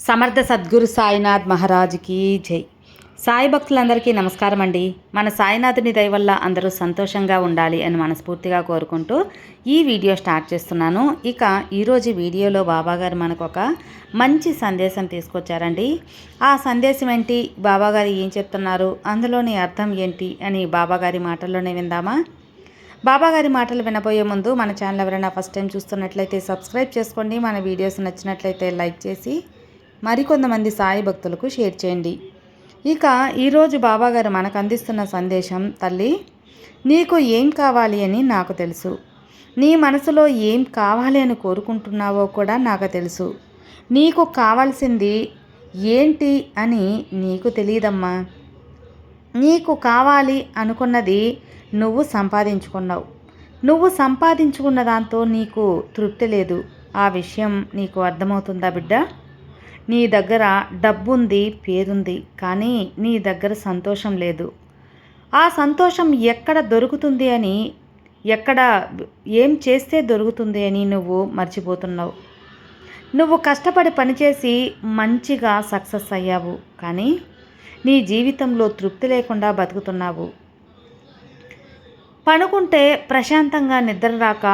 సమర్థ సద్గురు సాయినాథ్ మహారాజుకి జై. సాయి భక్తులందరికీ నమస్కారం అండి. మన సాయినాథుని దయ వల్ల అందరూ సంతోషంగా ఉండాలి అని మనస్ఫూర్తిగా కోరుకుంటూ ఈ వీడియో స్టార్ట్ చేస్తున్నాను. ఇక ఈరోజు వీడియోలో బాబాగారు మనకు ఒక మంచి సందేశం తీసుకొచ్చారండి. ఆ సందేశం ఏంటి? బాబాగారు ఏం చెప్తున్నారు? అందులోని అర్థం ఏంటి? అని బాబాగారి మాటల్లోనే విందామా? బాబాగారి మాటలు వినబోయే ముందు మన ఛానల్ ఎవరైనా ఫస్ట్ టైం చూస్తున్నట్లయితే సబ్స్క్రైబ్ చేసుకోండి. మన వీడియోస్ నచ్చినట్లయితే లైక్ చేసి మరికొంతమంది సాయి భక్తులకు షేర్ చేయండి. ఇక ఈరోజు బాబాగారు మనకు అందిస్తున్న సందేశం తల్లి నీకు ఏం కావాలి అని నాకు తెలుసు. నీ మనసులో ఏం కావాలి అని కోరుకుంటున్నావో కూడా నాకు తెలుసు. నీకు కావాల్సింది ఏంటి అని నీకు తెలియదమ్మా. నీకు కావాలి అనుకున్నది నువ్వు సంపాదించుకున్నావు. నువ్వు సంపాదించుకున్న దాంతో నీకు తృప్తి లేదు. ఆ విషయం నీకు అర్థమవుతుందా బిడ్డ? నీ దగ్గర డబ్బుంది పేరుంది కానీ నీ దగ్గర సంతోషం లేదు. ఆ సంతోషం ఎక్కడ దొరుకుతుంది అని ఎక్కడ ఏం చేస్తే దొరుకుతుంది అని నువ్వు మర్చిపోతున్నావు. నువ్వు కష్టపడి పనిచేసి మంచిగా సక్సెస్ అయ్యావు కానీ నీ జీవితంలో తృప్తి లేకుండా బతుకుతున్నావు. పనుకుంటే ప్రశాంతంగా నిద్ర రాక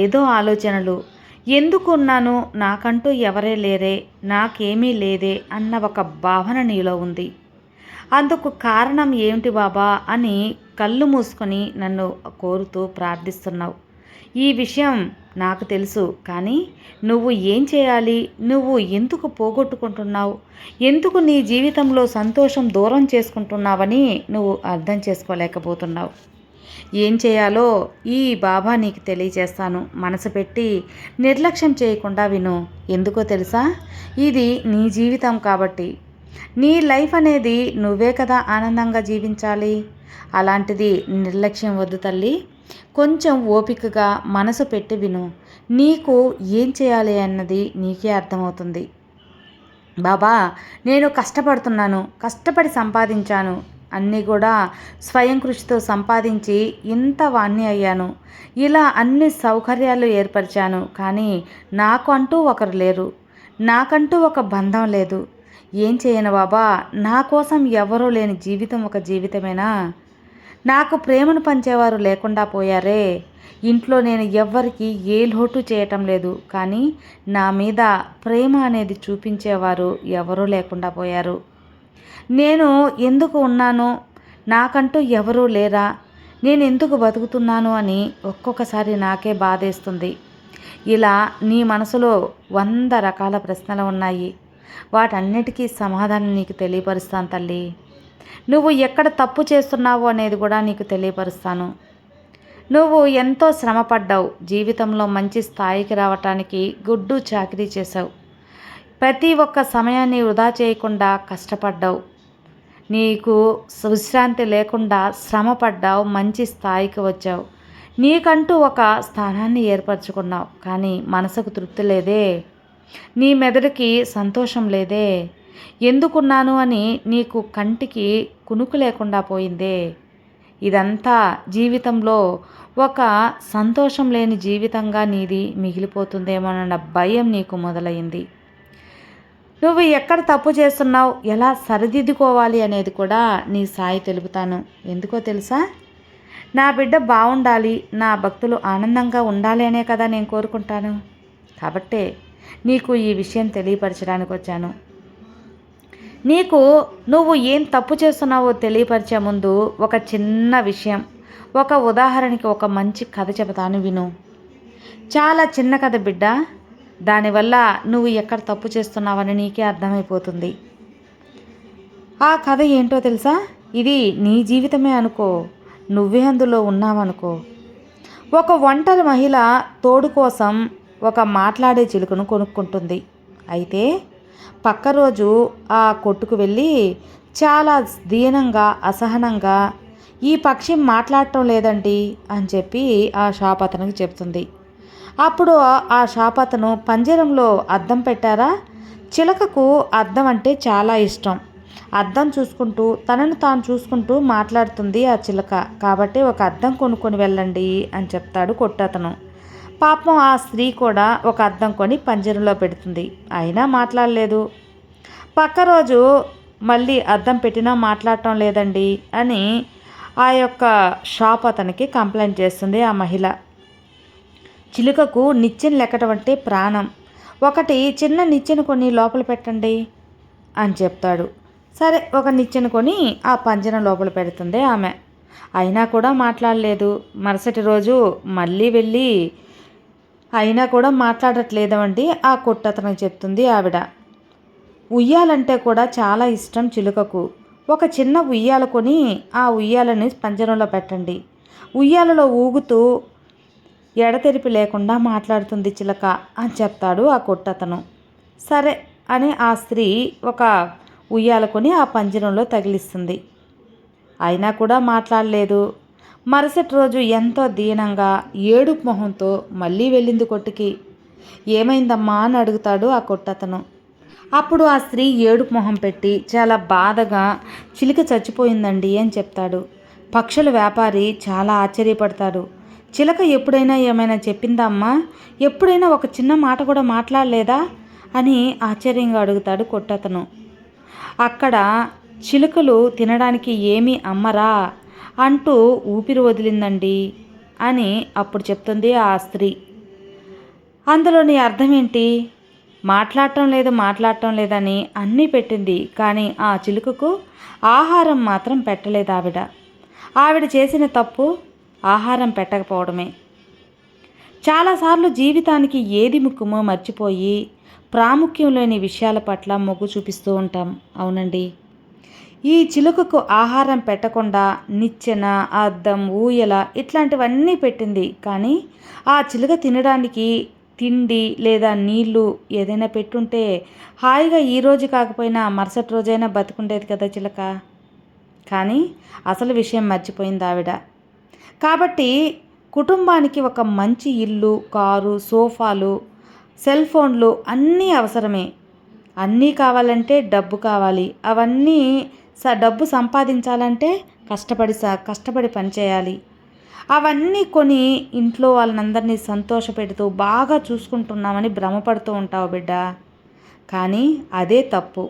ఏదో ఆలోచనలు ఎందుకున్నాను? నాకంటూ ఎవరే లేరే నాకేమీ లేదే అన్న ఒక భావన నీలో ఉంది. అందుకు కారణం ఏమిటి బాబా అని కళ్ళు మూసుకొని నన్ను కోరుతూ ప్రార్థిస్తున్నావు. ఈ విషయం నాకు తెలుసు కానీ నువ్వు ఏం చేయాలి? నువ్వు ఎందుకు పోగొట్టుకుంటున్నావు? ఎందుకు నీ జీవితంలో సంతోషం దూరం చేసుకుంటున్నావని నువ్వు అర్థం చేసుకోలేకపోతున్నావు? ఏం చేయాలో ఈ బాబా నీకు తెలియజేస్తాను. మనసు పెట్టి నిర్లక్ష్యం చేయకుండా విను. ఎందుకో తెలుసా? ఇది నీ జీవితం కాబట్టి. నీ లైఫ్ అనేది నువ్వే కదా ఆనందంగా జీవించాలి. అలాంటిది నిర్లక్ష్యం వద్దు తల్లి. కొంచెం ఓపికగా మనసు పెట్టి విను. నీకు ఏం చేయాలి అన్నది నీకే అర్థమవుతుంది. బాబా నేను కష్టపడుతున్నాను. కష్టపడి సంపాదించాను. అన్నీ కూడా స్వయం కృషితో సంపాదించి ఇంత వాణ్ణి అయ్యాను. ఇలా అన్ని సౌకర్యాలు ఏర్పరిచాను. కానీ నాకు అంటూ ఒకరు లేరు. నాకంటూ ఒక బంధం లేదు. ఏం చేయను బాబా? నా కోసం ఎవరూ లేని జీవితం ఒక జీవితమేనా? నాకు ప్రేమను పంచేవారు లేకుండా పోయారే. ఇంట్లో నేను ఎవ్వరికి ఏ లోటు చేయటం లేదు. కానీ నా మీద ప్రేమ అనేది చూపించేవారు ఎవరూ లేకుండా పోయారు. నేను ఎందుకు ఉన్నాను నాకంటూ ఎవరూ లేరా? నేను ఎందుకు బతుకుతున్నాను అని ఒక్కొక్కసారి నాకే బాధేస్తుంది. ఇలా నీ మనసులో వంద రకాల ప్రశ్నలు ఉన్నాయి. వాటన్నిటికీ సమాధానం నీకు తెలియపరుస్తాను తల్లి. నువ్వు ఎక్కడ తప్పు చేస్తున్నావు అనేది కూడా నీకు తెలియపరుస్తాను. నువ్వు ఎంతో శ్రమపడ్డావు. జీవితంలో మంచి స్థాయికి రావటానికి గుడ్డు చాకరీ చేసావు ప్రతి ఒక్క సమయాన్ని వృధా చేయకుండా కష్టపడ్డావు. నీకు విశ్రాంతి లేకుండా శ్రమపడ్డావు మంచి స్థాయికి వచ్చావు. నీకంటూ ఒక స్థానాన్ని ఏర్పరచుకున్నావు కానీ మనసుకు తృప్తి లేదే. నీ మెదడుకి సంతోషం లేదే. ఎందుకున్నాను అని నీకు కంటికి కునుకు లేకుండా పోయిందే. ఇదంతా జీవితంలో ఒక సంతోషం లేని జీవితంగా నీది మిగిలిపోతుందేమోనన్న భయం నీకు మొదలైంది. నువ్వు ఎక్కడ తప్పు చేస్తున్నావు? ఎలా సరిదిద్దుకోవాలి అనేది కూడా నీ సాయి తెలుపుతాను. ఎందుకో తెలుసా? నా బిడ్డ బాగుండాలి నా భక్తులు ఆనందంగా ఉండాలి అనే కదా నేను కోరుకుంటాను. కాబట్టే నీకు ఈ విషయం తెలియపరచడానికి వచ్చాను. నీకు నువ్వు ఏం తప్పు చేస్తున్నావో తెలియపరిచే ముందు ఒక చిన్న విషయం ఒక ఉదాహరణకి ఒక మంచి కథ చెబుతాను విను. చాలా చిన్న కథ బిడ్డ. దానివల్ల నువ్వు ఎక్కడ తప్పు చేస్తున్నావని నీకే అర్థమైపోతుంది. ఆ కథ ఏంటో తెలుసా? ఇది నీ జీవితమే అనుకో నువ్వే అందులో ఉన్నావనుకో. ఒక ఒంటరి మహిళ తోడు కోసం ఒక మాట్లాడే చిలుకను కొనుక్కుంటుంది. అయితే పక్క రోజు ఆ కొట్టుకు వెళ్ళి చాలా దీనంగా అసహనంగా ఈ పక్షి మాట్లాడటం లేదండి అని చెప్పి ఆ షాప్ అతనికి చెప్తుంది. అప్పుడు ఆ షాప్ అతను పంజరంలో అద్దం పెట్టారా? చిలకకు అద్దం అంటే చాలా ఇష్టం. అద్దం చూసుకుంటూ తనను తాను చూసుకుంటూ మాట్లాడుతుంది ఆ చిలక. కాబట్టి ఒక అద్దం కొనుక్కొని వెళ్ళండి అని చెప్తాడు కొట్టతను. పాపం ఆ స్త్రీ కూడా ఒక అద్దం కొని పంజరంలో పెడుతుంది. అయినా మాట్లాడలేదు. పక్క రోజు మళ్ళీ అద్దం పెట్టినా మాట్లాడటం లేదండి అని ఆ యొక్క షాప్ అతనికి కంప్లైంట్ చేస్తుంది ఆ మహిళ. చిలుకకు నిచ్చెన లెక్కటం అంటే ప్రాణం. ఒకటి చిన్న నిచ్చెన కొని లోపల పెట్టండి అని చెప్తాడు. సరే ఒక నిచ్చెన కొని ఆ పంజరం లోపల పెడుతుంది ఆమె. అయినా కూడా మాట్లాడలేదు. మరుసటి రోజు మళ్ళీ వెళ్ళి అయినా కూడా మాట్లాడట్లేదండి ఆ కొట్టతనం చెప్తుంది ఆవిడ. ఉయ్యాలంటే కూడా చాలా ఇష్టం చిలుకకు. ఒక చిన్న ఉయ్యాల కొని ఆ ఉయ్యాలని పంజరంలో పెట్టండి. ఉయ్యాలలో ఊగుతూ ఎడతెరిపి లేకుండా మాట్లాడుతుంది చిలక అని చెప్తాడు ఆ కొట్టతను. సరే అని ఆ స్త్రీ ఒక ఉయ్యాల కొని ఆ పంజరంలో తగిలిస్తుంది. అయినా కూడా మాట్లాడలేదు. మరుసటి రోజు ఎంతో దీనంగా ఏడుపు మొహంతో మళ్ళీ వెళ్ళింది కొట్టుకి. ఏమైందమ్మా అని అడుగుతాడు ఆ కొట్టతను. అప్పుడు ఆ స్త్రీ ఏడుపు మొహం పెట్టి చాలా బాధగా చిలిక చచ్చిపోయిందండి అని చెప్తాడు. పక్షుల వ్యాపారి చాలా ఆశ్చర్యపడతాడు. చిలక ఎప్పుడైనా ఏమైనా చెప్పిందా అమ్మా? ఎప్పుడైనా ఒక చిన్న మాట కూడా మాట్లాడలేదా? అని ఆశ్చర్యంగా అడుగుతాడు కొట్టతను. అక్కడ చిలుకలు తినడానికి ఏమీ అమ్మరా? అంటూ ఊపిరి వదిలిందండి అని అప్పుడు చెప్తుంది ఆ స్త్రీ. అందులోని అర్థం ఏంటి మాట్లాడటం లేదు మాట్లాడటం లేదని అన్నీ పెట్టింది. కానీ ఆ చిలుకకు ఆహారం మాత్రం పెట్టలేదు ఆవిడ. ఆవిడ చేసిన తప్పు ఆహారం పెట్టకపోవడమే. చాలాసార్లు జీవితానికి ఏది ముఖ్యమో మర్చిపోయి ప్రాముఖ్యం లేని విషయాల పట్ల మొగ్గు చూపిస్తూ ఉంటాం. అవునండి. ఈ చిలుకకు ఆహారం పెట్టకుండా నిచ్చెన అద్దం ఊయల ఇట్లాంటివన్నీ పెట్టింది. కానీ ఆ చిలుక తినడానికి తిండి లేదా నీళ్ళు ఏదైనా పెట్టుంటే హాయిగా ఈరోజు కాకపోయినా మరుసటి రోజైనా బతుకుండేది కదా చిలక. కానీ అసలు విషయం మర్చిపోయింది ఆవిడ. కాబట్టి కుటుంబానికి ఒక మంచి ఇల్లు కారు సోఫాలు సెల్ ఫోన్లు అన్నీ అవసరమే. అన్నీ కావాలంటే డబ్బు కావాలి. అవన్నీ స డబ్బు సంపాదించాలంటే కష్టపడి స కష్టపడి పనిచేయాలి అవన్నీ కొని ఇంట్లో వాళ్ళందరినీ సంతోషపెడుతూ బాగా చూసుకుంటున్నామని భ్రమపడుతూ ఉంటావు బిడ్డ. కానీ అదే తప్పు.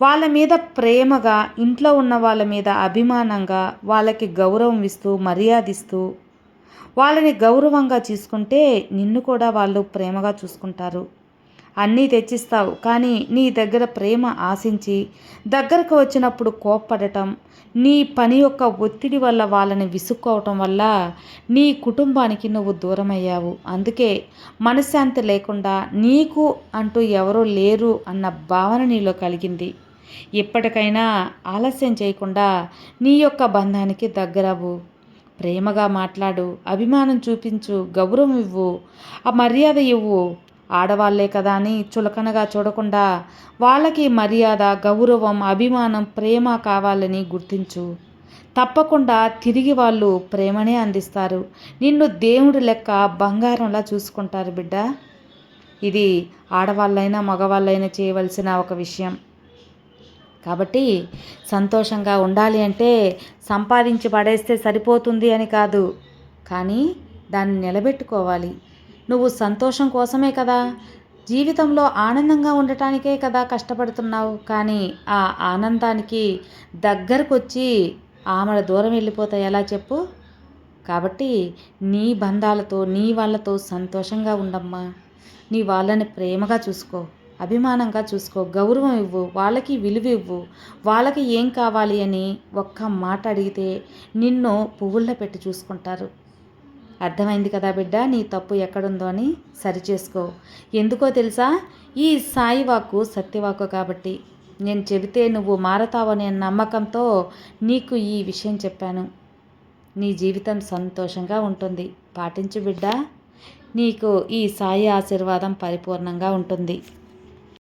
వాళ్ళ మీద ప్రేమగా ఇంట్లో ఉన్న వాళ్ళ మీద అభిమానంగా వాళ్ళకి గౌరవం ఇస్తూ మర్యాదిస్తూ వాళ్ళని గౌరవంగా చూసుకుంటే నిన్ను కూడా వాళ్ళు ప్రేమగా చూసుకుంటారు. అన్నీ తెచ్చిస్తావు. కానీ నీ దగ్గర ప్రేమ ఆశించి దగ్గరకు వచ్చినప్పుడు కోప్పడటం నీ పని యొక్క ఒత్తిడి వల్ల వాళ్ళని విసుక్కోవటం వల్ల నీ కుటుంబానికి నువ్వు దూరమయ్యావు. అందుకే మనశ్శాంతి లేకుండా నీకు అంటూ ఎవరూ లేరు అన్న భావన నీలో కలిగింది. ఇప్పటికైనా ఆలస్యం చేయకుండా నీ యొక్క బంధానికి దగ్గరవు ప్రేమగా మాట్లాడు అభిమానం చూపించు గౌరవం ఇవ్వు ఆ మర్యాద ఇవ్వు. ఆడవాళ్ళే కదా అని చులకనగా చూడకుండా వాళ్ళకి మర్యాద గౌరవం అభిమానం ప్రేమ కావాలని గుర్తించు. తప్పకుండా తిరిగి వాళ్ళు ప్రేమనే అందిస్తారు. నిన్ను దేవుడి లెక్క బంగారంలా చూసుకుంటారు బిడ్డ. ఇది ఆడవాళ్ళైనా మగవాళ్ళైనా చేయవలసిన ఒక విషయం. కాబట్టి సంతోషంగా ఉండాలి అంటే సంపాదించి పడేస్తే సరిపోతుంది అని కాదు. కానీ దాన్ని నిలబెట్టుకోవాలి. నువ్వు సంతోషం కోసమే కదా. జీవితంలో ఆనందంగా ఉండటానికే కదా కష్టపడుతున్నావు. కానీ ఆ ఆనందానికి దగ్గరకొచ్చి ఆమెడ ఆమె దూరం వెళ్ళిపోతాయి. ఎలా చెప్పు? కాబట్టి నీ బంధాలతో నీ వాళ్ళతో సంతోషంగా ఉండమ్మా. నీ వాళ్ళని ప్రేమగా చూసుకో. అభిమానంగా చూసుకో గౌరవం ఇవ్వు వాళ్ళకి విలువ ఇవ్వు వాళ్ళకి ఏం కావాలి అని ఒక్క మాట అడిగితే నిన్ను పువ్వుల్లో పెట్టి చూసుకుంటారు. అర్థమైంది కదా బిడ్డ నీ తప్పు ఎక్కడుందో అని సరిచేసుకో ఎందుకో తెలుసా? ఈ సాయి వాక్కు సత్యవాక్కు కాబట్టి. నేను చెబితే నువ్వు మారతావనే నమ్మకంతో నీకు ఈ విషయం చెప్పాను. నీ జీవితం సంతోషంగా ఉంటుంది. పాటించు బిడ్డ. నీకు ఈ సాయి ఆశీర్వాదం పరిపూర్ణంగా ఉంటుంది.